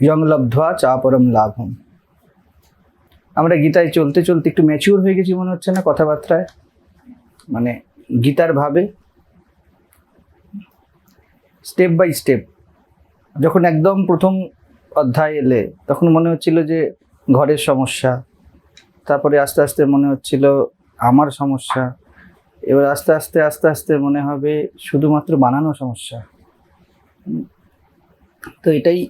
Young লব্ধা চা পরম লাভম আমরা গীতায় চলতে চলতে একটু ম্যাচিওর হয়ে গেছি মনে হচ্ছে না কথাবার্তায়। মানে গীতার ভাবে স্টেপ বাই স্টেপ যখন একদম প্রথম অধ্যায় এলে, তখন মনে হচ্ছিল যে ঘরের সমস্যা। তারপরে আস্তে আস্তে মনে হচ্ছিল আমার সমস্যা। এবার আস্তে আস্তে আস্তে আস্তে মনে হবে শুধুমাত্র বানানো সমস্যা। তো এটাই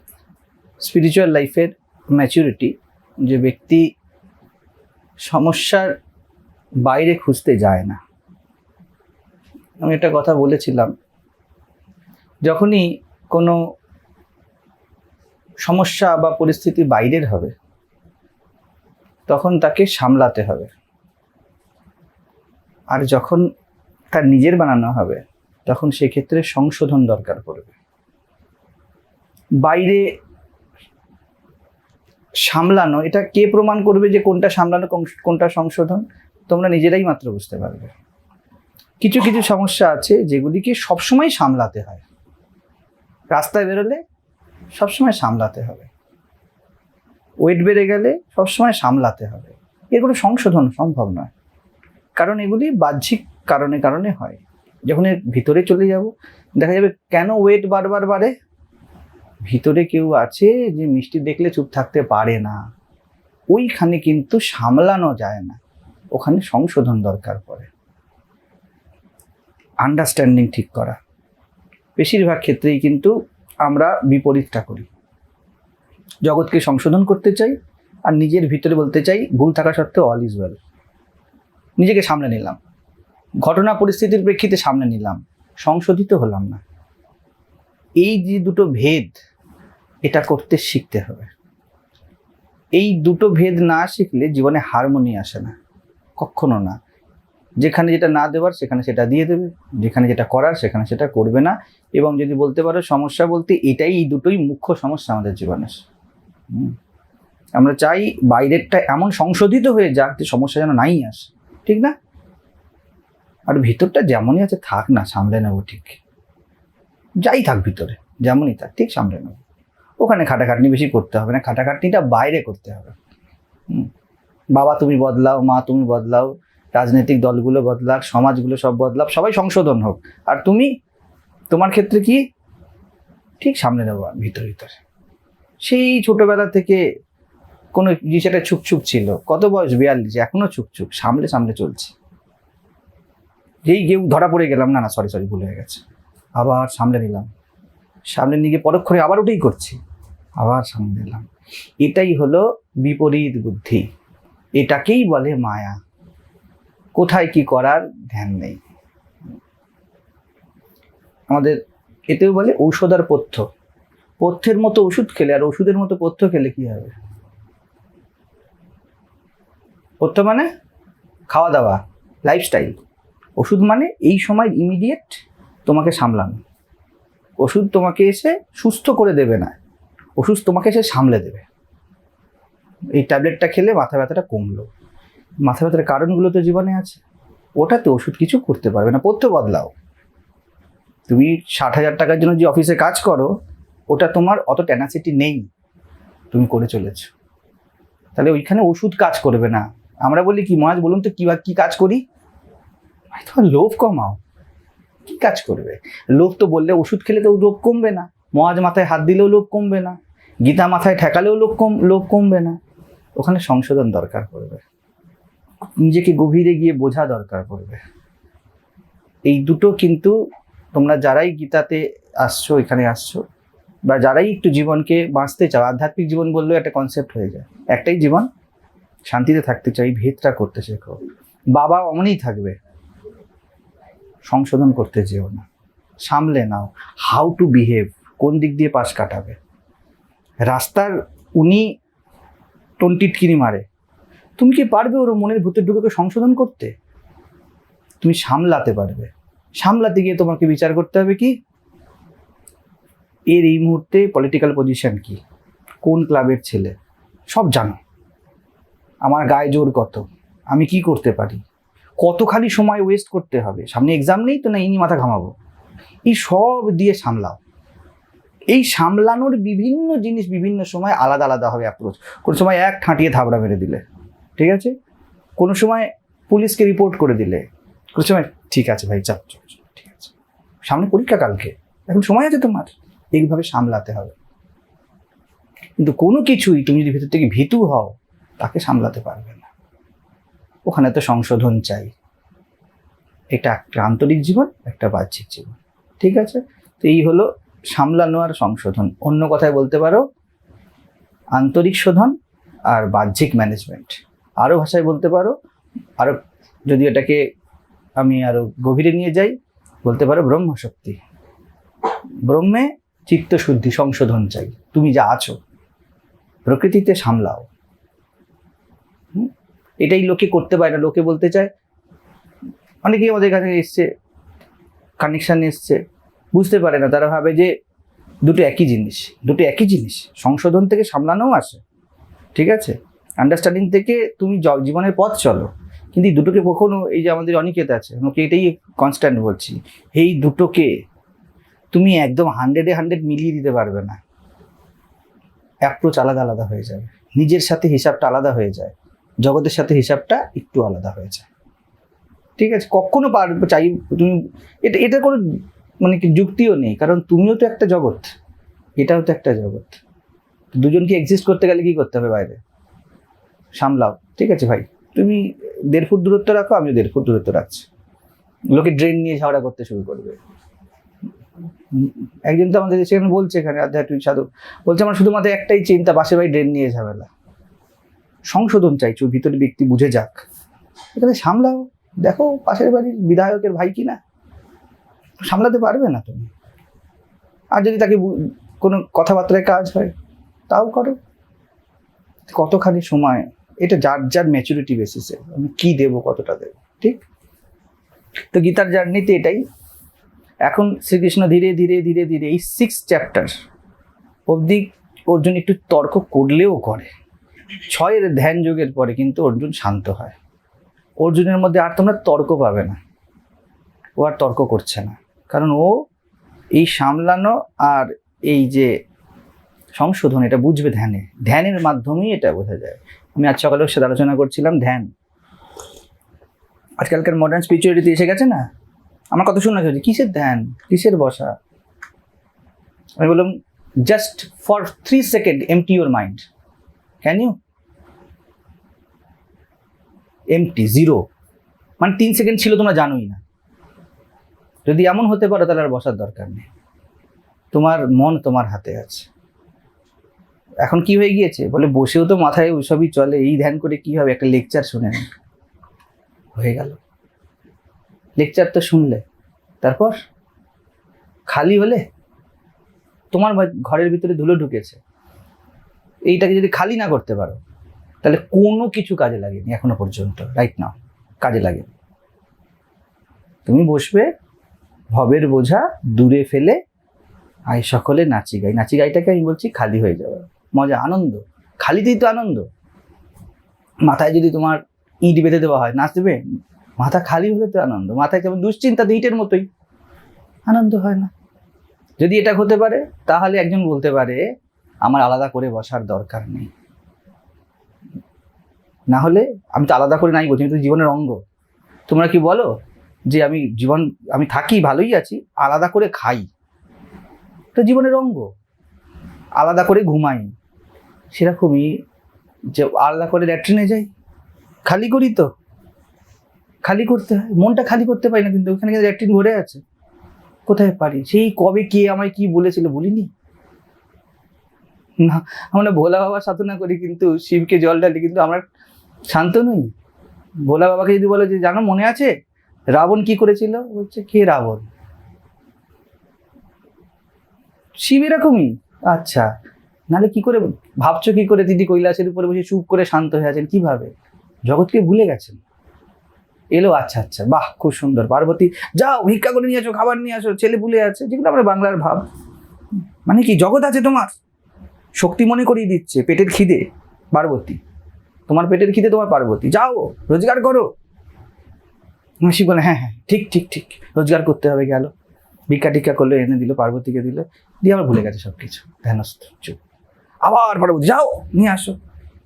স্পিরিচুয়াল লাইফের ম্যাচুরিটি যে ব্যক্তি সমস্যার বাইরে খুঁজতে যায় না। আমি একটা কথা বলেছিলাম, যখনই কোনো সমস্যা বা পরিস্থিতি বাইরের হবে, তখন তাকে সামলাতে হবে। আর যখন তার নিজের বানানো হবে, তখন সেক্ষেত্রে সংশোধন দরকার পড়বে। বাইরে সামলানো, এটা কে প্রমাণ করবে যে কোনটা সামলানো কোনটা সংশোধন? তোমরা নিজেরাই মাত্র বুঝতে পারবে। কিছু কিছু সমস্যা আছে যেগুলিকে সবসময় সামলাতে হয়। রাস্তায় বেরোলে সবসময় সামলাতে হবে। ওয়েট বেড়ে গেলে সবসময় সামলাতে হবে। এর কোনো সংশোধন সম্ভব নয়। কারণ এগুলি বাহ্যিক কারণে কারণে হয়। যখন এর ভিতরে চলে যাব, দেখা যাবে কেন ওয়েট বারবার বাড়ে? ভিতরে কেউ আছে যে মিষ্টি দেখলে চুপ থাকতে পারে না। ওইখানে কিন্তু সামলানো যায় না। ওখানে সংশোধন দরকার পড়ে। আন্ডারস্ট্যান্ডিং ঠিক করা। বেশিরভাগ ক্ষেত্রেই কিন্তু আমরা বিপরীতটা করি। জগৎকে সংশোধন করতে চাই আর নিজের ভিতরে বলতে চাই, ভুল থাকা সত্ত্বেও অল ইজ ওয়েল নিজেকে সামলে নিলাম। ঘটনা পরিস্থিতির প্রেক্ষিতে সামনে নিলাম। সংশোধিত হলাম না। এই যে দুটো ভেদ এটা করতে শিখতে হবে। এই দুটো ভেদ না শিখলে জীবনে হারমোনি আসে না, কখনো না। যেখানে যেটা না দেওয়ার সেখানে সেটা দিয়ে দেবে। যেখানে যেটা করার, সেখানে সেটা করবে না। এবং যদি বলতে পারো সমস্যা বলতে, এটাই এই দুটোই মুখ্য সমস্যা আমাদের জীবনের। আমরা চাই বাইরেরটা এমন সংশোধিত হয়ে যাক যে সমস্যা যেন নাই আসে। ঠিক না? আর ভিতরটা যেমনই আছে, থাক না, সামলে নেব ঠিক। যাই থাক ভিতরে, যেমনই থাক, ঠিক সামলে নেব। ওখানে খাটাখাটনি বেশি করতে হবে না, খাটাখাটনিটা বাইরে করতে হবে। বাবা তুমি বদলাও, মা তুমি বদলাও, রাজনৈতিক দলগুলো বদলাক, সমাজগুলো সব বদলাক, সবাই সংশোধন হোক। আর তুমি, তোমার ক্ষেত্রে কি? ঠিক সামনে নেব ভিতরে ভিতরে। সেই ছোটবেলা থেকে কোনো জিনিসটা ছুকছুক ছিল। কত বয়স? বিয়াল্লিশ। এখনও ছুকছুক। সামলে সামলে চলছে। যেই কেউ ধরা পড়ে গেলাম। না না সরি সরি ভুল হয়ে গেছে। আবার সামলে নিলাম। সামনে নিয়ে পরক্ষণে আবার ওটাই করছি। আবার সামনে নিলাম এটাই হলো বিপরীত বুদ্ধি। এটাকেই বলে মায়া। কোথায় কি করার ধ্যান নেই। আমাদের এতেও বলে ঔষধ আর পথ্য। পথ্যের মতো ওষুধ খেলে আর ওষুধের মতো পথ্য খেলে কি হবে? পথ্য মানে খাওয়া দাওয়া লাইফস্টাইল ওষুধ মানে এই সময় ইমিডিয়েট তোমাকে সামলানো। ওষুধ তোমাকে এসে সুস্থ করে দেবে না। ওষুধ তোমাকে এসে সামলে দেবে। এই ট্যাবলেটটা খেলে মাথা ব্যথাটা কমলো। মাথা ব্যথার কারণগুলো তো জীবনে আছে। ওটাতে ওষুধ কিছু করতে পারবে না। পথ্য বদলাও। তুমি ষাট হাজার টাকার জন্য যে অফিসে কাজ করো, ওটা তোমার অত ট্যানাসিটি নেই। তুমি করে চলেছো। তাহলে ওইখানে ওষুধ কাজ করবে না। আমরা বলি কি মহাজ বলুন তো কি কী কাজ করি? তোমার লোভ কমাও। কি কাজ করবে? লোভ তো বললে ওষুধ খেলে তো লোভ কমবে না। মহাজ মাথায় হাত দিলেও লোভ কমবে না। গীতা মাথায় ঠেকালেও লোক কম, লোক কমবে না। ওখানে সংশোধন দরকার পড়বে। নিজেকে গভীরে গিয়ে বোঝা দরকার পড়বে। এই দুটো কিন্তু তোমরা যারাই গীতাতে আসছো, এখানে আসছো, বা যারাই একটু জীবনকে বাঁচতে চাও, আধ্যাত্মিক জীবন বললেও একটা কনসেপ্ট হয়ে যায়। একটাই জীবন, শান্তিতে থাকতে চাই ভেদটা করতে শেখো। বাবা অমনই থাকবে। সংশোধন করতে যেও না। সামলে নাও। হাউ টু বিহেভ কোন দিক দিয়ে পাশ কাটাবে? রাস্তার উনি টন্টিটকিনি মারে। তুমি কি পারবে ওর মনের ভূতের ঢুকে সংশোধন করতে? তুমি সামলাতে পারবে। সামলাতে গিয়ে তোমাকে বিচার করতে হবে কি? এর এই মুহূর্তে পলিটিক্যাল পজিশন কি? কোন ক্লাবের ছেলে? সব জানো। আমার গায়ে জোর কত? আমি কি করতে পারি? কতখানি সময় ওয়েস্ট করতে হবে? সামনে এক্সাম নেই তো না ইনি মাথা ঘামাবো? এই সব দিয়ে সামলাও। এই সামলানোর বিভিন্ন জিনিস বিভিন্ন সময় আলাদা আলাদা হবে অ্যাপ্রোচ কোনো সময় এক ঠাঁটিয়ে থাবড়া মেরে দিলে, ঠিক আছে? কোনো সময় পুলিশকে রিপোর্ট করে দিলে, কোনো সময়, ঠিক আছে ভাই চাপ ঠিক আছে। সামনে পরীক্ষা কালকে, এখন সময় আছে তোমার, এইভাবে সামলাতে হবে। কিন্তু কোনো কিছুই তুমি যদি ভেতর থেকে ভীতু হও, তাকে সামলাতে পারবে না। ওখানে তো সংশোধন চাই। এটা একটা আন্তরিক জীবন, একটা বাহ্যিক জীবন, ঠিক আছে? তো এই হলো সামলানো আর সংশোধন। অন্য কথায় বলতে পারো, আন্তরিক শোধন আর বাহ্যিক ম্যানেজমেন্ট আরও ভাষায় বলতে পারো আরও যদি এটাকে আমি আরও গভীরে নিয়ে যাই, বলতে পারো ব্রহ্মশক্তি। ব্রহ্মে চিত্তশুদ্ধি সংশোধন চাই। তুমি যা আছো, প্রকৃতিতে সামলাও। এটাই লোকে করতে পারে না, লোকে বলতে চায়। অনেকেই আমাদের কাছে এসছে কানেকশান এসছে। বুঝতে পারে না। তারা ভাবে যে দুটো একই জিনিস। দুটো একই জিনিস। সংশোধন থেকে সামলানোও আসে ঠিক আছে? আন্ডারস্ট্যান্ডিং থেকে তুমি জীবনের পথ চলো। কিন্তু এই দুটোকে কখনো এই যে আমাদের অনিকেত আছে আমাকে এটাই কনস্ট্যান্ট বলছি। এই দুটোকে, তুমি একদম হান্ড্রেডে হান্ড্রেড মিলিয়ে দিতে পারবে না। অ্যাপ্রোচ আলাদা আলাদা হয়ে যাবে নিজের সাথে হিসাবটা আলাদা হয়ে যায়। জগতের সাথে হিসাবটা একটু আলাদা হয়ে যায়। ঠিক আছে? কখনো পার চাই তুমি এটা এটা কোনো মানে কি যুক্তিও নেই, কারণ তুমিও তো একটা জগৎ, এটাও তো একটা জগৎ। দুজনকে এক্সিস্ট করতে গেলে কি করতে হবে বাইরে? সামলাও, ঠিক আছে ভাই? তুমি দেড় ফুট দূরত্ব রাখো, আমিও দেড় ফুট দূরত্ব রাখছি। লোকে ড্রেন নিয়ে ঝগড়া করতে শুরু করবে। একজন তো আমাদের সেখানে বলছে এখানে, আধ্যাত্মিক সাধক বলছে আমার শুধুমাত্র একটাই চিন্তা, পাশের বাড়ি ড্রেন নিয়ে ঝামেলা। সংশোধন চাইছো, ভিতরে ব্যক্তি বুঝে যাক। এখানে সামলাও, দেখো পাশের বাড়ির বিধায়কের ভাই কিনা। সামলাতে পারবে না তুমি। আর যদি তাকে কোনো কথাবার্তায় কাজ হয়, তাও করো। কতখানি সময়, এটা যার যার ম্যাচুরিটি বেসিসে আমি কি দেবো, কতটা দেবো, ঠিক? তো গীতার জার্নিতে এটাই। এখন শ্রীকৃষ্ণ ধীরে ধীরে ধীরে ধীরে এই সিক্স চ্যাপ্টার অবধি অর্জুন একটু তর্ক করলেও করে। ছয়ের ধ্যান যোগের পরে কিন্তু অর্জুন শান্ত হয়। অর্জুনের মধ্যে আর তোমরা তর্ক পাবে না। ও আর তর্ক করছে না। কারণ ও এই সামলানো আর এই যে সংশোধন, এটা বুঝবে ধ্যানে। ধ্যানের মাধ্যমেই এটা বোঝা যায়। আমি আজ সকালে সাথে আলোচনা করছিলাম ধ্যান। আজকালকার মডার্ন স্পিরিচুয়ালিটি এসে গেছে না? আমার কথা শোনা হচ্ছে কিসের ধ্যান? কিসের বসা? আমি বললাম just for three second empty your mind can you empty zero মানে তিন সেকেন্ড ছিল তোমরা জানোই না। যদি এমন হতে পারো, তাহলে আর বসার দরকার নেই। তোমার মন তোমার হাতে আছে। এখন কি হয়ে গিয়েছে? বলে বসেও তো মাথায় ওইসবই চলে। এই ধ্যান করে কি হবে? একটা লেকচার শুনে হয়ে গেল। লেকচার তো শুনলে। তারপর? খালি হলে? তোমার ঘরের ভিতরে ধুলো ঢুকেছে। এইটাকে যদি খালি না করতে পারো, তাহলে কোনো কিছু কাজে লাগেনি এখনও পর্যন্ত। রাইট নাও কাজে লাগেনি। তুমি বসবে ভবের বোঝা দূরে ফেলে আই সকলে নাচি গাই। নাচি গাইটাকে আমি বলছি খালি হয়ে যাবে মজা, আনন্দ। খালিতেই তো আনন্দ। মাথায় যদি তোমার ইট বেঁধে দেওয়া হয়, নাচবে? মাথা খালি হলে তো আনন্দ। মাথায় যেমন দুশ্চিন্তা ইটের মতোই। আনন্দ হয় না। যদি এটা হতে পারে, তাহলে একজন বলতে পারে, আমার আলাদা করে বসার দরকার নেই। না হলে আমি তো আলাদা করে নাই বলছি তো জীবনের অঙ্গ। তোমরা কি বলো? যে আমি জীবন, আমি থাকি, ভালোই আছি, আলাদা করে খাই। তো জীবনের অঙ্গ। আলাদা করে ঘুমাই। সেরকমই যে আলাদা করে ল্যাট্রিনে যাই। খালি করি তো। খালি করতে হয়। মনটা খালি করতে পারি না, কিন্তু ওখানে কিন্তু ল্যাট্রিন ভরে আছে। কোথায় পারি? সেই কবে কে আমায় কি বলেছিল বলিনি? না, আমরা ভোলা বাবার সাধনা করি, কিন্তু শিবকে জল ঢালি, কিন্তু আমরা শান্ত নই। ভোলা বাবাকে যদি বলে যে, জানো, মনে আছে? রাবণ কি করেছিল? বলছে, কে রাবণ? শিব এরকমই। আচ্ছা নাহলে কি করে, ভাবছ কি করে দিদি কৈলাসের উপরে বসে চুপ করে শান্ত হয়ে আছেন? কীভাবে? জগৎকে ভুলে গেছেন? এলো আচ্ছা আচ্ছা বাহ, খুব সুন্দর। পার্বতী, যাও, ভিক্ষা করে নিয়ে আসো, খাবার নিয়ে আসো, ছেলে ভুলে আছে। যেগুলো আমরা বাংলার ভাব। মানে কি, জগৎ আছে তোমার? শক্তি মনে করিয়ে দিচ্ছে, পেটের খিদে। পার্বতী, তোমার পেটের খিদে, তোমার পার্বতী। যাও, রোজগার করো। শিব বলে হ্যাঁ হ্যাঁ ঠিক ঠিক ঠিক, রোজগার করতে হবে গেল। ভিক্ষা টিক্ষা করল, এনে দিল, পার্বতীকে দিল, দিয়ে আবার ভুলে গেছে সব কিছু ধ্যানস্থ চুপ। আবার পার্বতী, যাও, নিয়ে আসো।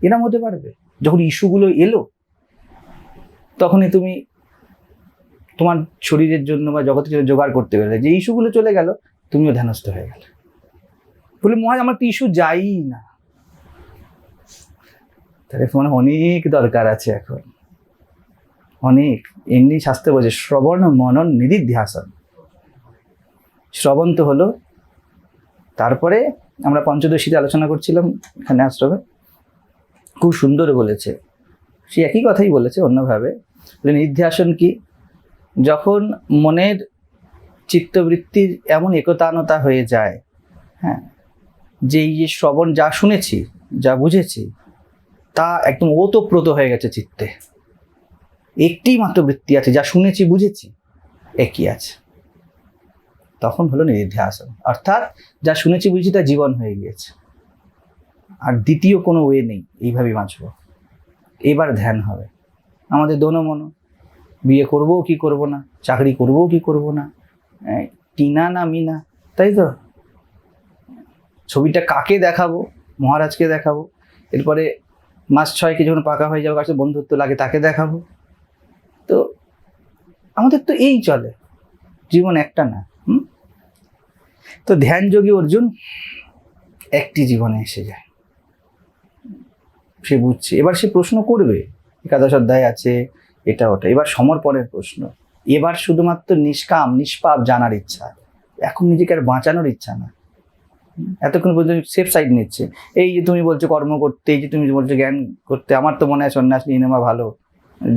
এরম হতে পারবে? যখন ইস্যুগুলো এলো, তখনই তুমি তোমার শরীরের জন্য বা জগতের জন্য জোগাড় করতে পারলে যে ইস্যুগুলো চলে গেল, তুমিও ধ্যানস্থ হয়ে গেলে। বলে মহাজ আমার তো ইস্যু যাই না। তাহলে তোমার অনেক দরকার আছে এখন। অনেক এমনি শাস্ত্রে বলছে, শ্রবণ মনন নিধিধ্যাসন। শ্রবণ তো হলো। তারপরে আমরা পঞ্চদশীতে আলোচনা করছিলাম এখানে আশ্রমে খুব সুন্দর বলেছে। সে একই কথাই বলেছে অন্যভাবে। নিধ্যাসন কি? যখন মনের চিত্তবৃত্তির এমন একতানতা হয়ে যায় হ্যাঁ যে এই যে শ্রবণ যা শুনেছি, যা বুঝেছি, তা একদম ওতপ্রোত হয়ে গেছে চিত্তে। একটি মাত্র বৃত্তি আছে, যা শুনেছি, বুঝেছি, একই আছে। তখন হলো নির্ধ্যাসন। অর্থাৎ যা শুনেছি, বুঝেছি, তা জীবন হয়ে গিয়েছে। আর দ্বিতীয় কোনো ওয়ে নেই, এইভাবেই বাঁচব। এবার ধ্যান হবে। আমাদের দোনো মনো, বিয়ে করব কি করব না, চাকরি করব কি করব না টিনা না মিনা, তাই তো? ছবিটা কাকে দেখাবো, মহারাজকে দেখাবো, এরপরে মাস ছয়কে যখন পাকা হয়ে যাবে, কাছে বন্ধুত্ব লাগে, তাকে দেখাবো। তো আমাদের তো এই চলে। জীবন একটা না তো ধ্যানযোগী অর্জুন একটি জীবনে এসে যায়। সে বুঝছে, এবার সে প্রশ্ন করবে, একাদশ অধ্যায় আছে, এটা ওটা। এবার সমর্পণের প্রশ্ন, এবার শুধুমাত্র নিষ্কাম, নিষ্পাপ জানার ইচ্ছা, এখন নিজেকে আর বাঁচানোর ইচ্ছা না। এতক্ষণ পর্যন্ত সেফ সাইড নিচ্ছে। এই যে তুমি বলছো কর্ম করতে, এই যে তুমি বলছো জ্ঞান করতে, আমার তো মনে হয় সন্ন্যাস নিয়ে নেওয়া ভালো।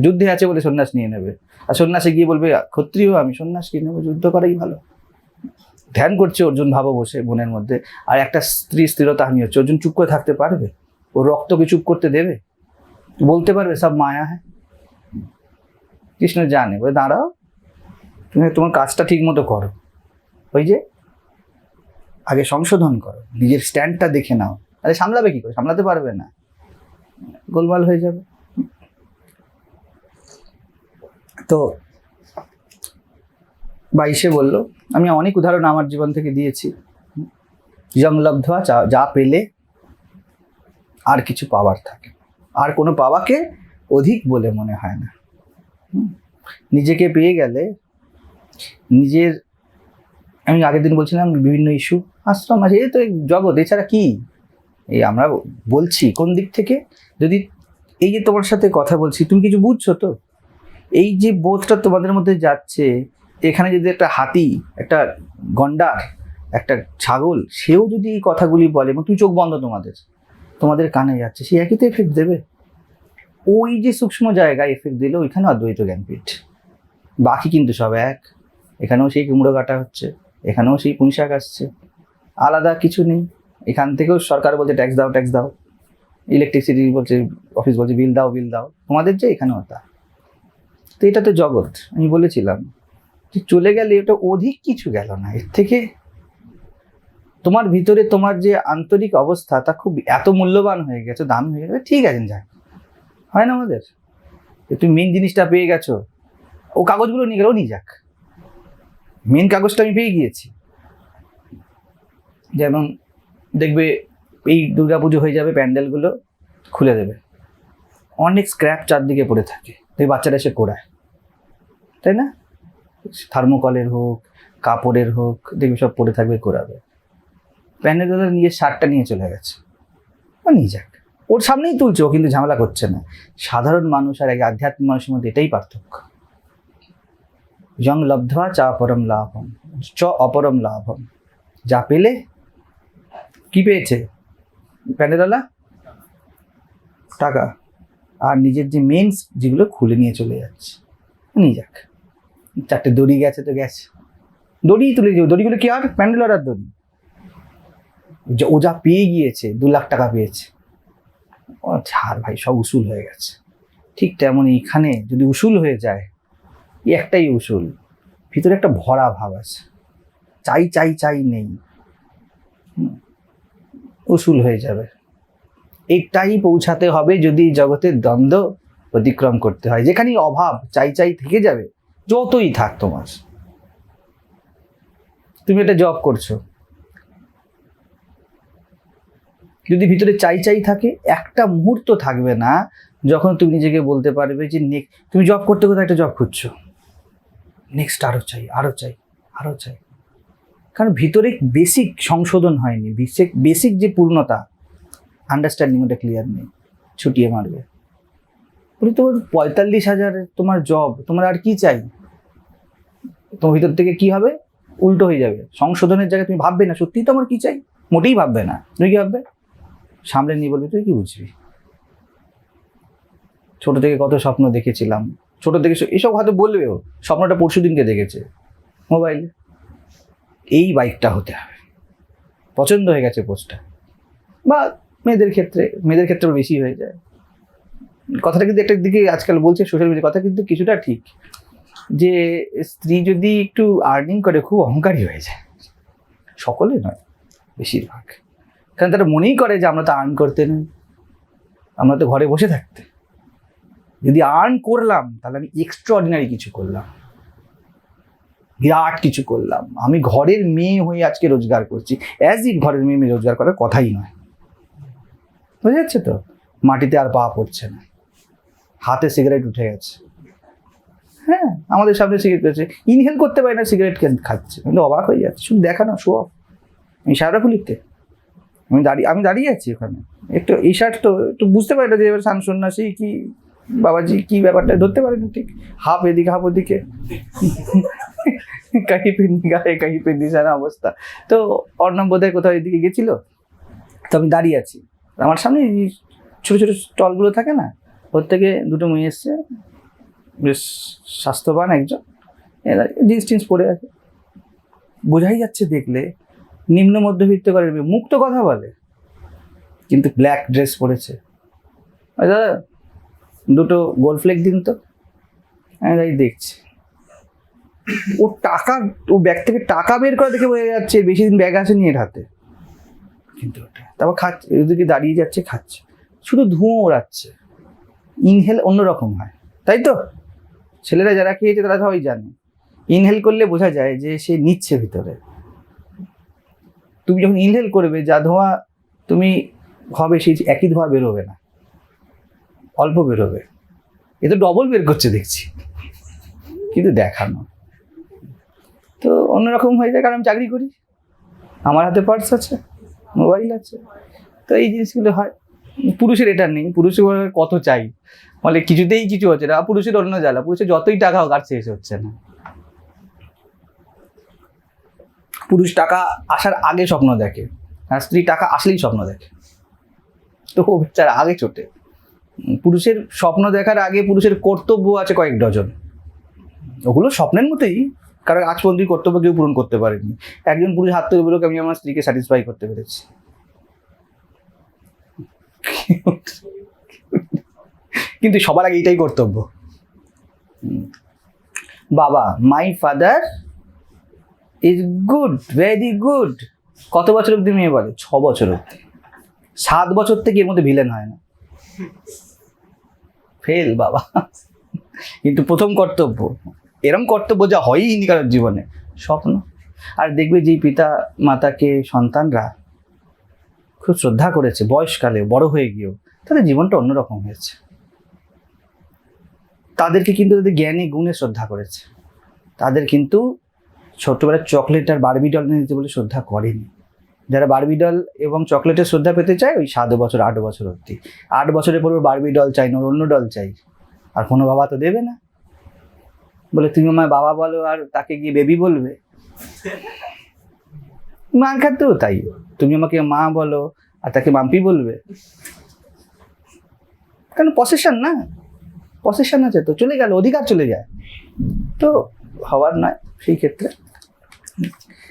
যুদ্ধে আছে বলে সন্ন্যাস নিয়ে নেবে। আর সন্ন্যাসে গিয়ে বলবে, ক্ষত্রিয়, আমি সন্ন্যাস কিনে নেব? যুদ্ধ করাই ভালো। ধ্যান করছে অর্জুন ভাবো বসে বোনের মধ্যে। আর একটা স্ত্রী স্থিরতা হানি হচ্ছে। অর্জুন চুপ করে থাকতে পারবে? ও রক্তকে চুপ করতে দেবে? বলতে পারবে, সব মায়া হ্যাঁ? কৃষ্ণ জানে। বলে, দাঁড়াও, তুমি তোমার কাজটা ঠিক মতো করো। ওই যে, আগে সংশোধন করো। নিজের স্ট্যান্ডটা দেখে নাও। আরে, সামলাবে কি করে? সামলাতে পারবে না। গোলমাল হয়ে যাবে। তো বাইশে বলল, আমি অনেক উদাহরণ আমার জীবন থেকে দিয়েছি। যা যা পেলে আর কিছু পাওয়ার থাকে। আর কোনো পাওয়াকে অধিক বলে মনে হয় না। নিজেকে পেয়ে গেলে নিজের, আমি আগের দিন বলছিলাম, বিভিন্ন ইস্যু আশ্রম আছে, এই তো এই জগৎ, এছাড়া কি? এই আমরা বলছি, কোন দিক থেকে? যদি এই যে তোমার সাথে কথা বলছি, তুমি কিছু বুঝছ তো? এই যে বোধটা তোমাদের মধ্যে যাচ্ছে, এখানে যদি একটা হাতি, একটা গন্ডার, একটা ছাগল, সেও যদি এই কথাগুলি বলে, এবং তুমি চোখ বন্ধ তোমাদের তোমাদের কানে যাচ্ছে, সে একই তো এফেক্ট দেবে। ওই যে সূক্ষ্ম জায়গায় এফেক্ট দিলে ওইখানে অদ্বৈত জ্ঞানপীঠ বাকি কিন্তু সব এক। এখানেও সেই কুমড়ো কাটা হচ্ছে, এখানেও সেই পুঁই শাক আসছে। আলাদা কিছু নেই। এখান থেকেও সরকার বলছে ট্যাক্স দাও ট্যাক্স দাও। ইলেকট্রিসিটি বলছে অফিস বলছে বিল দাও বিল দাও। তোমাদের যে এখানেও তা। তো এটা তো জগৎ, আমি বলেছিলাম। যে চলে গেলে এটা অধিক কিছু গেল না, এর থেকে তোমার ভিতরে তোমার যে আন্তরিক অবস্থা, তা খুব এত মূল্যবান হয়ে গেছে, দাম হয়ে গেছে, ঠিক আছে, যাক। হয় না আমাদের? তুমি মেন জিনিসটা পেয়ে গেছো, ও কাগজগুলো নিয়ে গেলেও নিয়ে যাক। মেন কাগজটা আমি পেয়ে গিয়েছি। যেমন দেখবে এই দুর্গাপুজো হয়ে যাবে, প্যান্ডেলগুলো খুলে দেবে। অনেক স্ক্র্যাপ চারদিকে পড়ে থাকে তাই বাচ্চারা এসে কোড়ায় তাই না? থার্মোকলের হোক, কাপড়ের হোক, দেখবি সব পরে থাকবে কোরাবে। প্যান্ডেলগুলো নিজের শার্টটা নিয়ে চলে গেছে। ও নিয়ে যাক। ওর সামনেই তুলছে, ও কিন্তু ঝামেলা করছে না। সাধারণ মানুষ আর এক আধ্যাত্মিক মানুষের মধ্যে এটাই পার্থক্য। জং লব্ধা চা অপরম লাভম, চ অপরম লাভম। যা পেলে, কি পেয়েছে? প্যান্ডেলওয়ালা টাকা। আর নিজের যে মেন্স যেগুলো খুলে নিয়ে চলে যাচ্ছে। নিয়ে যাক। চারটে দড়ি গেছে তো গেছে। দড়ি তুলে যাবে দড়িগুলো কি আর প্যান্ডেলওয়ালার দড়ি। যা- ও যা পেয়ে গিয়েছে, দু লাখ টাকা পেয়েছে। ও ছাড় ভাই, সব উসুল হয়ে গেছে। ঠিক তেমন এখানে যদি উসুল হয়ে যায় একটাই উসুল। ভিতরে একটা ভরা ভাব আছে। চাই চাই চাই নেই। উসুল হয়ে যাবে। এইটাই পৌঁছাতে হবে যদি জগতের দ্বন্দ্ব অতিক্রম করতে হয়। যেখানেই অভাব, চাই চাই থেকে যাবে, যতই থাক তোমার। তুমি একটা জব করছ। যদি ভিতরে চাই চাই থাকে, একটা মুহূর্ত থাকবে না যখন তুমি নিজেকে বলতে পারবে যে নেক্সট তুমি জব করতে করতে একটা জব খুঁজছো। নেক্সট আরও চাই আরও চাই আরও চাই। কারণ ভিতরে বেসিক সংশোধন হয়নি। বেসিক বেসিক যে পূর্ণতা আন্ডারস্ট্যান্ডিং ওটা ক্লিয়ার নেই। ছুটিয়ে মারবে। বলি তোমার পঁয়তাল্লিশ হাজারের তোমার জব তোমার আর কি চাই? তোমার ভিতর থেকে কি হবে? উল্টো হয়ে যাবে। সংশোধনের জায়গায় তুমি ভাববে না, সত্যিই তো আমার কি চাই? মোটেই ভাববে না। তুমি কি ভাববে? সামনে নিয়ে বলবে, তুই কি বুঝবি? ছোট থেকে কত স্বপ্ন দেখেছিলাম। ছোট থেকে এসব হয়তো বলবেও, স্বপ্নটা পরশু দিনকে দেখেছে। মোবাইলে। এই বাইকটা হতে হবে। পছন্দ হয়ে গেছে পোস্টটা। বা মেয়েদের ক্ষেত্রে মেয়েদের ক্ষেত্রে বেশি হয়ে যায়। কথাটা কিন্তু একটা দিকে আজকাল বলছে সোশ্যাল মিডিয়া কথা কিন্তু কিছুটা ঠিক। যে স্ত্রী যদি একটু আর্নিং করে, খুব অহংকারী হয়ে যায়। সকলে নয়, বেশিরভাগ। কারণ তারা মনেই করে যে আমরা তো আর্ন করতে নেই। আমরা তো ঘরে বসে থাকতে। যদি আর্ন করলাম, তাহলে আমি এক্সট্রা অর্ডিনারি কিছু করলাম। বিরাট কিছু করলাম। আমি ঘরের মেয়ে হয়ে আজকে রোজগার করছি। অ্যাজ ইফ ঘরের মেয়ে মেয়ে রোজগার করার কথাই নয়। বুঝা যাচ্ছে তো? মাটিতে আর পা পড়ছে না। হাতে সিগারেট উঠে গেছে। হ্যাঁ আমাদের সামনে সিগারেট আছে ইনহেল করতে পারি না, সিগারেট কেন খাচ্ছে? কিন্তু অবাক হয়ে যাচ্ছে। শুধু দেখানো শো অফ আমি খুলিতে আমি দাঁড়িয়ে আমি দাঁড়িয়ে আছি ওখানে। একটু এই শার্ট তো, একটু বুঝতে পারি না যে এবার শান সন্ন্যাসী কি, বাবাজি কি ব্যাপারটা ধরতে পারি না ঠিক? হাফ এদিকে, হাফ ওদিকে। কাহি পেন্দি গায়ে কাহি পেন্দি সারা অবস্থা। তো অর্ণব বোধহয় কোথাও এদিকে গেছিল। তো আমি দাঁড়িয়ে আছি। আমার সামনে ছোটো ছোটো স্টলগুলো থাকে না? ওর থেকে দুটো মেয়ে এসছে। বেশ স্বাস্থ্যবান একজন। এরা জিন্স টিন্স পরে আছে। বোঝাই যাচ্ছে দেখলে, নিম্ন মধ্যবিত্ত করে মুখ তো কথা বলে, কিন্তু ব্ল্যাক ড্রেস পরেছে। দাদা, দুটো গোল ফ্লেক দিন তো। আমি দেখছি। ও টাকা, ও ব্যাগ থেকে টাকা বের করে দেখে বোঝা যাচ্ছে বেশি দিন ব্যাগ আসেনি এর হাতে। কিন্তু ওটা, তারপর খাচ্ছে ওদিকে দাঁড়িয়ে যাচ্ছে, খাচ্ছে। শুধু ধুঁয়ো ওড়াচ্ছে। ইনহেল অন্যরকম হয়। তাই তো? ছেলেরা যারা খেয়েছে তারা সবাই জানে। ইনহেল করলে বোঝা যায় যে সে নিচ্ছে ভিতরে। তুমি যখন ইনহেল করবে, যা ধোঁয়া তুমি হবে, সেই একই ধোঁয়া বেরোবে না। অল্প বেরোবে। এ তো ডবল বের করছে দেখছি। কিন্তু দেখানো। তো অন্যরকম হয়ে যায়, কারণ আমি চাকরি করি। আমার হাতে পার্স আছে মোবাইল আছে। তো এই জিনিসগুলো হয়। পুরুষের এটা নেই, পুরুষের কত চাই? বলে কিছুতেই কিছু হচ্ছে না পুরুষের অন্য জ্বালা, পুরুষের যতই টাকা হোক আর শেষ হচ্ছে না। পুরুষ টাকা আসার আগে স্বপ্ন দেখে, আর স্ত্রী টাকা আসলেই স্বপ্ন দেখে। তো বেচারা আগে চোটে পুরুষের স্বপ্ন দেখার আগে পুরুষের কর্তব্য আছে কয়েক ডজন। ওগুলো স্বপ্নের মতোই, কারণ আজ পর্যন্ত কর্তব্য কেউ পূরণ করতে পারেনি। একজন পুরুষ হাত তুলে বলুক, আমি আমার স্ত্রীকে স্যাটিসফাই করতে পেরেছি। কিন্তু সবার আগে এটাই কর্তব্য। বাবা my father is good very good কত বছর অব্দি মেয়ে বলে? ছ বছর অব্দি সাত বছর থেকে এর মধ্যে ভিলেন হয় না। ফেল বাবা। কিন্তু প্রথম কর্তব্য। এরম কর্তব্য যা হয়ই নি কারোর জীবনে। স্বপ্ন। আর দেখবে যে পিতা মাতাকে সন্তানরা খুব শ্রদ্ধা করেছে বয়সকালে বড় হয়ে গিয়েও, তাদের জীবনটা অন্যরকম হয়েছে। তাদেরকে কিন্তু তাদের জ্ঞানী গুণে শ্রদ্ধা করেছে। তাদের কিন্তু ছোট্টবেলার চকলেট আর বারবি ডল নিয়ে বলে শ্রদ্ধা করেনি। যারা বারবি ডল এবং চকলেটের শ্রদ্ধা পেতে চায়, ওই সাত বছর, আট বছর অবধি। আট বছরের পর ওর বারবি ডল চাই, না অন্য ডল চাই, আর কোনো বাবা তো দেবে না। বলে, তুমি আমায় বাবা বলো, আর তাকে গিয়ে বেবি বলবে? মার ক্ষেত্রেও তাই। তুমি আমাকে মা বলো, আর তাকে মাম্পি বলবে? কেন পসেশন না? পসেশন আছে তো, চলে গেল, অধিকার চলে যায়। তো হওয়ার নয় সেই ক্ষেত্রে।